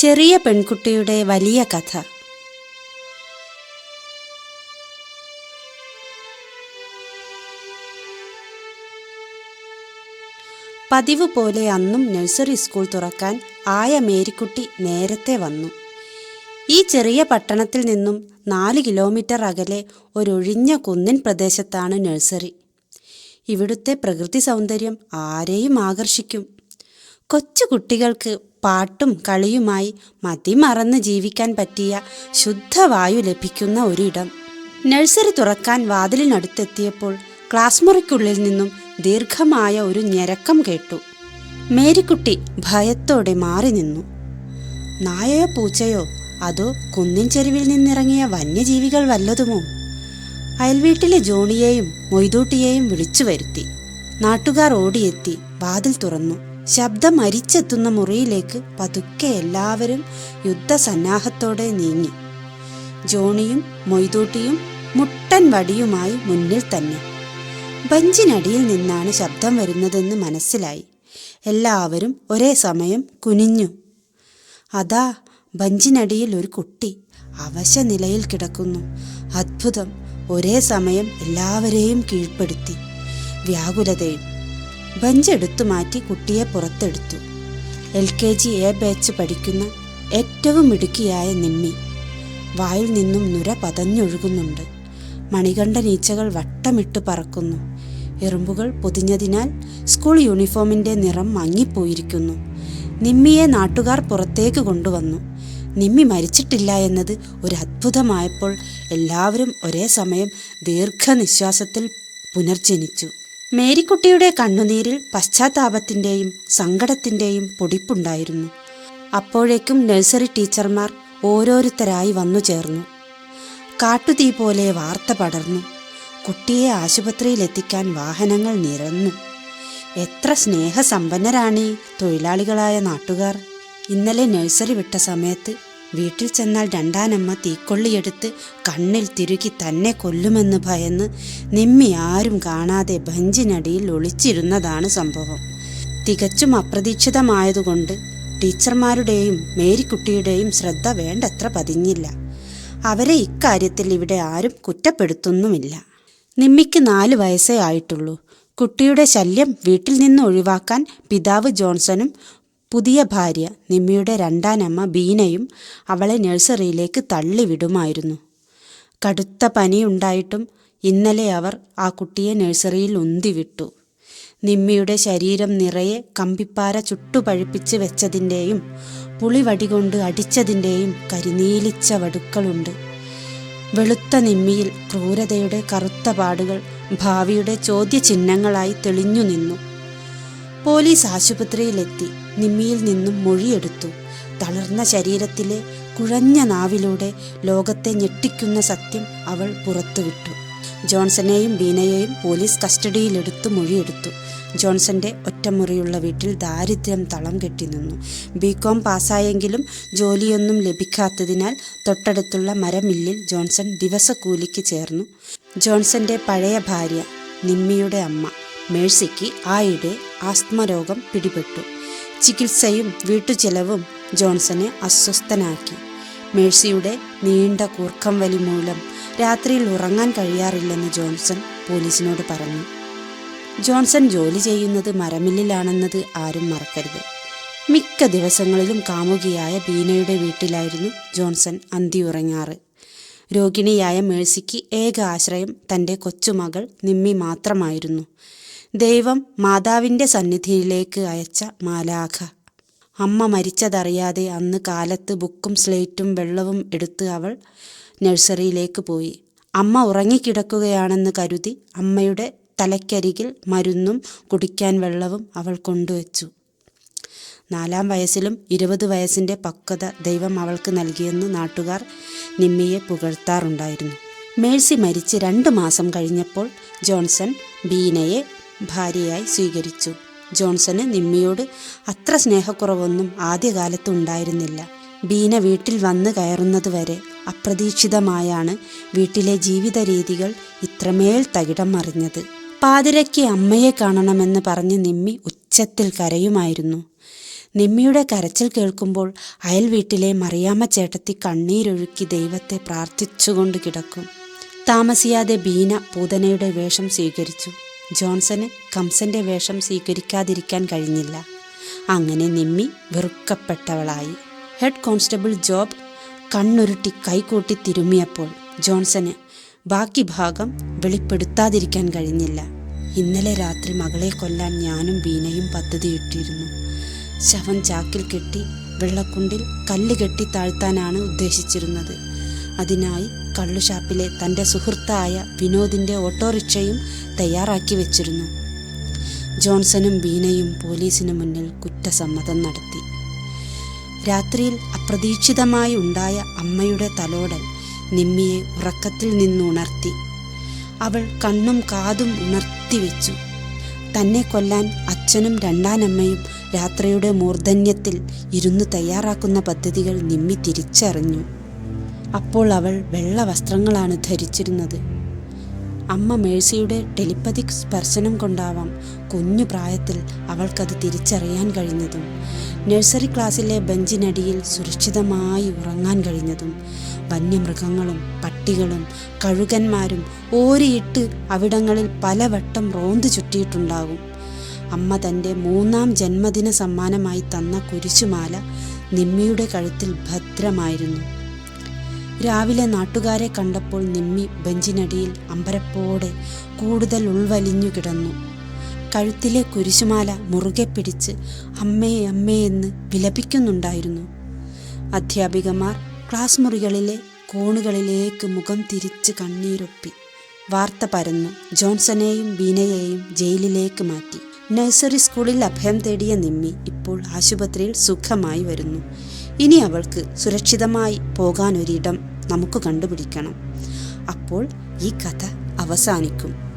ചെറിയ പെൺകുട്ടിയുടെ വലിയ കഥ. പതിവ് പോലെ അന്നും നഴ്സറി സ്കൂൾ തുറക്കാൻ ആയ മേരിക്കുട്ടി നേരത്തെ വന്നു. ഈ ചെറിയ പട്ടണത്തിൽ നിന്നും നാല് കിലോമീറ്റർ അകലെ ഒരൊഴിഞ്ഞ കുന്നിൻ പ്രദേശത്താണ് നഴ്സറി. ഇവിടുത്തെ പ്രകൃതി സൗന്ദര്യം ആരെയും ആകർഷിക്കും. കൊച്ചു കുട്ടികൾക്ക് പാട്ടും കളിയുമായി മതിമറന്ന് ജീവിക്കാൻ പറ്റിയ ശുദ്ധവായു ലഭിക്കുന്ന ഒരിടം. നഴ്സറി തുറക്കാൻ വാതിലിനടുത്തെത്തിയപ്പോൾ ക്ലാസ് മുറിക്കുള്ളിൽ നിന്നും ദീർഘമായ ഒരു ഞരക്കം കേട്ടു. മേരിക്കുട്ടി ഭയത്തോടെ മാറി നിന്നു. നായയോ പൂച്ചയോ അതോ കുന്നിൻ ചെരുവിൽ നിന്നിറങ്ങിയ വന്യജീവികൾ വല്ലതുമോ? അയൽവീട്ടിലെ ജോണിയെയും മൊയ്തൂട്ടിയെയും വിളിച്ചു വരുത്തി. നാട്ടുകാർ ഓടിയെത്തി വാതിൽ തുറന്നു. ശബ്ദം അരിച്ചെത്തുന്ന മുറിയിലേക്ക് പതുക്കെ എല്ലാവരും യുദ്ധസന്നാഹത്തോടെ നീങ്ങി. ജോണിയും മൊയ്തൂട്ടിയും മുട്ടൻ വടിയുമായി മുന്നിൽ തന്നെ. ബഞ്ചിനടിയിൽ നിന്നാണ് ശബ്ദം വരുന്നതെന്ന് മനസ്സിലായി. എല്ലാവരും ഒരേ സമയം കുനിഞ്ഞു. അതാ ബഞ്ചിനടിയിൽ ഒരു കുട്ടി അവശ നിലയിൽ കിടക്കുന്നു. അത്ഭുതം ഒരേ സമയം എല്ലാവരെയും കീഴ്പ്പെടുത്തി. വ്യാകുലതയും ബഞ്ച് എടുത്തു മാറ്റി കുട്ടിയെ പുറത്തെടുത്തു. L K G A batch പഠിക്കുന്ന ഏറ്റവും മിടുക്കിയായ നിമ്മി. വായിൽ നിന്നും നുര പതഞ്ഞൊഴുകുന്നുണ്ട്. മണികണ്ഠ നീച്ചകൾ വട്ടമിട്ട് പറക്കുന്നു. എറുമ്പുകൾ പൊതിഞ്ഞതിനാൽ സ്കൂൾ യൂണിഫോമിന്റെ നിറം മങ്ങിപ്പോയിരിക്കുന്നു. നിമ്മിയെ നാട്ടുകാർ പുറത്തേക്ക് കൊണ്ടുവന്നു. നിമ്മി മരിച്ചിട്ടില്ല എന്നത് ഒരു അത്ഭുതമായപ്പോൾ എല്ലാവരും ഒരേ സമയം ദീർഘനിശ്വാസത്തിൽ പുനർജനിച്ചു. മേരിക്കുട്ടിയുടെ കണ്ണുനീരിൽ പശ്ചാത്താപത്തിന്റെയും സങ്കടത്തിന്റെയും പൊടിപ്പുണ്ടായിരുന്നു. അപ്പോഴേക്കും നഴ്സറി ടീച്ചർമാർ ഓരോരുത്തരായി വന്നു ചേർന്നു. കാട്ടുതീ പോലെ വാർത്ത പടർന്നു. കുട്ടിയെ ആശുപത്രിയിലെത്തിക്കാൻ വാഹനങ്ങൾ നിരന്നു. എത്ര സ്നേഹസമ്പന്നരാണ് ഈ തൊഴിലാളികളായ നാട്ടുകാർ. ഇന്നലെ നഴ്സറി വിട്ട സമയത്ത് വീട്ടിൽ ചെന്നാൽ രണ്ടാനമ്മ തീക്കൊള്ളിയെടുത്ത് കണ്ണിൽ തിരുകി തന്നെ കൊല്ലുമെന്ന് ഭയന്ന് നിമ്മി ആരും കാണാതെ ബഞ്ചിനടിയിൽ ഒളിച്ചിരുന്നതാണ് സംഭവം. തികച്ചും അപ്രതീക്ഷിതമായതുകൊണ്ട് ടീച്ചർമാരുടെയും മേരിക്കുട്ടിയുടെയും ശ്രദ്ധ വേണ്ടത്ര പതിഞ്ഞില്ല. അവരെ ഇക്കാര്യത്തിൽ ഇവിടെ ആരും കുറ്റപ്പെടുത്തുന്നുമില്ല. നിമ്മിക്ക് നാല് വയസ്സേ ആയിട്ടുള്ളൂ. കുട്ടിയുടെ ശല്യം വീട്ടിൽ നിന്ന് ഒഴിവാക്കാൻ പിതാവ് ജോൺസണും പുതിയ ഭാര്യ നിമ്മിയുടെ രണ്ടാനമ്മ ബീനയും അവളെ നഴ്സറിയിലേക്ക് തള്ളിവിടുമായിരുന്നു. കടുത്ത പനിയുണ്ടായിട്ടും ഇന്നലെ അവർ ആ കുട്ടിയെ നഴ്സറിയിൽ ഉന്തിവിട്ടു. നിമ്മിയുടെ ശരീരം നിറയെ കമ്പിപ്പാര ചുട്ടുപഴുപ്പിച്ച് വെച്ചതിന്റെയും പുളിവടി കൊണ്ട് അടിച്ചതിന്റെയും കരിനീലിച്ച വടുക്കളുണ്ട്. വെളുത്ത നിമ്മിയിൽ ക്രൂരതയുടെ കറുത്ത പാടുകൾ ഭാവിയുടെ ചോദ്യചിഹ്നങ്ങളായി തെളിഞ്ഞു നിന്നു പോലീസ് ആശുപത്രിയിലെത്തി. നിമ്മിയിൽ നിന്നും മൊഴിയെടുത്തു. തളർന്ന ശരീരത്തിലെ കുഴഞ്ഞ നാവിലൂടെ ലോകത്തെ ഞെട്ടിക്കുന്ന സത്യം അവൾ പുറത്തുവിട്ടു. ജോൺസനെയും ബീനയെയും പോലീസ് കസ്റ്റഡിയിലെടുത്ത് മൊഴിയെടുത്തു. ജോൺസന്റെ ഒറ്റമുറിയുള്ള വീട്ടിൽ ദാരിദ്ര്യം തളം കെട്ടി നിന്നു. ബികോം പാസ്സായെങ്കിലും ജോലിയൊന്നും ലഭിക്കാത്തതിനാൽ തൊട്ടടുത്തുള്ള മരമില്ലിൽ ജോൺസൺ ദിവസക്കൂലിക്ക് ചേർന്നു. ജോൺസന്റെ പഴയ ഭാര്യ നിമ്മിയുടെ അമ്മ മേഴ്സിക്ക് ആയിടെ ആസ്മ രോഗം പിടിപെട്ടു. ചികിത്സയും വീട്ടുചെലവും ജോൺസനെ അസ്വസ്ഥനാക്കി. മേഴ്സിയുടെ നീണ്ട കൂർക്കം വലി മൂലം രാത്രിയിൽ ഉറങ്ങാൻ കഴിയാറില്ലെന്ന് ജോൺസൺ പോലീസിനോട് പറഞ്ഞു. ജോൺസൺ ജോലി ചെയ്യുന്നത് മരമില്ലിലാണെന്നത് ആരും മറക്കരുത്. മിക്ക ദിവസങ്ങളിലും കാമുകിയായ ബീനയുടെ വീട്ടിലായിരുന്നു ജോൺസൺ അന്തിയുറങ്ങാറ്. രോഗിണിയായ മേഴ്സിക്ക് ഏക ആശ്രയം തന്റെ കൊച്ചുമകൾ നിമ്മി മാത്രമായിരുന്നു. ദൈവം മാതാവിന്റെ സന്നിധിയിലേക്ക് അയച്ച മാലാഖ. അമ്മ മരിച്ചതറിയാതെ അന്ന് കാലത്ത് ബുക്കും സ്ലേറ്റും വെള്ളവും എടുത്ത് അവൾ നഴ്സറിയിലേക്ക് പോയി. അമ്മ ഉറങ്ങിക്കിടക്കുകയാണെന്ന് കരുതി അമ്മയുടെ തലയ്ക്കരികിൽ മരുന്നും കുടിക്കാൻ വെള്ളവും അവൾ കൊണ്ടുവച്ചു. നാലാം വയസ്സിലും ഇരുപത് വയസ്സിന്റെ പക്വത ദൈവം അവൾക്ക് നൽകിയെന്ന് നാട്ടുകാർ നിമ്മിയെ പുകഴ്ത്താറുണ്ടായിരുന്നു. മേഴ്സി മരിച്ച് രണ്ട് മാസം കഴിഞ്ഞപ്പോൾ ജോൺസൺ ബീനയെ ഭാര്യയായി സ്വീകരിച്ചു. ജോൺസന് നിമ്മിയോട് അത്ര സ്നേഹക്കുറവൊന്നും ആദ്യകാലത്ത് ഉണ്ടായിരുന്നില്ല. ബീന വീട്ടിൽ വന്ന് കയറുന്നതുവരെ അപ്രതീക്ഷിതമായാണ് വീട്ടിലെ ജീവിത രീതികൾ ഇത്രമേൽ തകിടം മറിഞ്ഞത്. പാതിരയ്ക്ക് അമ്മയെ കാണണമെന്ന് പറഞ്ഞ് നിമ്മി ഉച്ചത്തിൽ കരയുമായിരുന്നു. നിമ്മിയുടെ കരച്ചിൽ കേൾക്കുമ്പോൾ അയൽ വീട്ടിലെ മറിയാമ്മ ചേട്ടത്തി കണ്ണീരൊഴുക്കി ദൈവത്തെ പ്രാർത്ഥിച്ചുകൊണ്ട് കിടക്കും. താമസിയാതെ ബീന പൂതനയുടെ വേഷം സ്വീകരിച്ചു. ജോൺസന് കംസന്റെ വേഷം സ്വീകരിക്കാതിരിക്കാൻ കഴിഞ്ഞില്ല. അങ്ങനെ നിമ്മി വെറുക്കപ്പെട്ടവളായി. ഹെഡ് കോൺസ്റ്റബിൾ ജോബ് കണ്ണുരുട്ടി കൈകൂട്ടി തിരുമ്മിയപ്പോൾ ജോൺസന് ബാക്കി ഭാഗം വെളിപ്പെടുത്താതിരിക്കാൻ കഴിഞ്ഞില്ല. ഇന്നലെ രാത്രി മകളെ കൊല്ലാൻ ഞാനും ബീനയും പദ്ധതിയിട്ടിരുന്നു. ശവം ചാക്കിൽ കെട്ടി വെള്ളക്കുണ്ടിൽ കല്ല് കെട്ടി താഴ്ത്താനാണ് ഉദ്ദേശിച്ചിരുന്നത്. അതിനായി കള്ളുഷാപ്പിലെ തന്റെ സുഹൃത്തായ വിനോദിന്റെ ഓട്ടോറിക്ഷയും തയ്യാറാക്കി വെച്ചിരുന്നു. ജോൺസണും ബീനയും പോലീസിന് മുന്നിൽ കുറ്റസമ്മതം നടത്തി. രാത്രിയിൽ അപ്രതീക്ഷിതമായി ഉണ്ടായ അമ്മയുടെ തലോടൽ നിമ്മിയെ ഉറക്കത്തിൽ നിന്നുണർത്തി. അവൾ കണ്ണും കാതും ഉണർത്തി വെച്ചു. തന്നെ കൊല്ലാൻ അച്ഛനും രണ്ടാനമ്മയും രാത്രിയുടെ മൂർധന്യത്തിൽ ഇരുന്ന് തയ്യാറാക്കുന്ന പദ്ധതികൾ നിമ്മി തിരിച്ചറിഞ്ഞു. അപ്പോൾ അവൾ വെള്ള വസ്ത്രങ്ങളാണ് ധരിച്ചിരുന്നത്. അമ്മ മേഴ്സിയുടെ ടെലിപ്പതിക് സ്പർശനം കൊണ്ടാവാം കുഞ്ഞു പ്രായത്തിൽ അവൾക്കത് തിരിച്ചറിയാൻ കഴിഞ്ഞതും നഴ്സറി ക്ലാസ്സിലെ ബെഞ്ചിനടിയിൽ സുരക്ഷിതമായി ഉറങ്ങാൻ കഴിഞ്ഞതും വന്യമൃഗങ്ങളും പട്ടികളും കഴുകന്മാരും ഓരിയിട്ട് അവിടങ്ങളിൽ പലവട്ടം റോന്ത് ചുറ്റിയിട്ടുണ്ടാകും അമ്മ തന്റെ മൂന്നാം ജന്മദിന സമ്മാനമായി തന്ന കുരിശുമാല നിമ്മിയുടെ കഴുത്തിൽ ഭദ്രമായിരുന്നു. രാവിലെ നാട്ടുകാരെ കണ്ടപ്പോൾ നിമ്മി ബെഞ്ചിനടിയിൽ അമ്പരപ്പോടെ കൂടുതൽ ഉൾവലിഞ്ഞു കിടന്നു. കഴുത്തിലെ കുരിശുമാല മുറുകെ പിടിച്ച് അമ്മേ അമ്മേ എന്ന് വിലപിക്കുന്നുണ്ടായിരുന്നു. അധ്യാപികമാർ ക്ലാസ് മുറികളിലെ കോണുകളിലേക്ക് മുഖം തിരിച്ച് കണ്ണീരൊപ്പി വാർത്ത പരന്നു ജോൺസനെയും ബീനയെയും ജയിലിലേക്ക് മാറ്റി. നഴ്സറി സ്കൂളിൽ അഭയം തേടിയ നിമ്മി ഇപ്പോൾ ആശുപത്രിയിൽ സുഖമായി വരുന്നു. ഇനി അവൾക്ക് സുരക്ഷിതമായി പോകാനൊരിടം നമുക്ക് കണ്ടുപിടിക്കണം. അപ്പോൾ ഈ കഥ അവസാനിക്കും.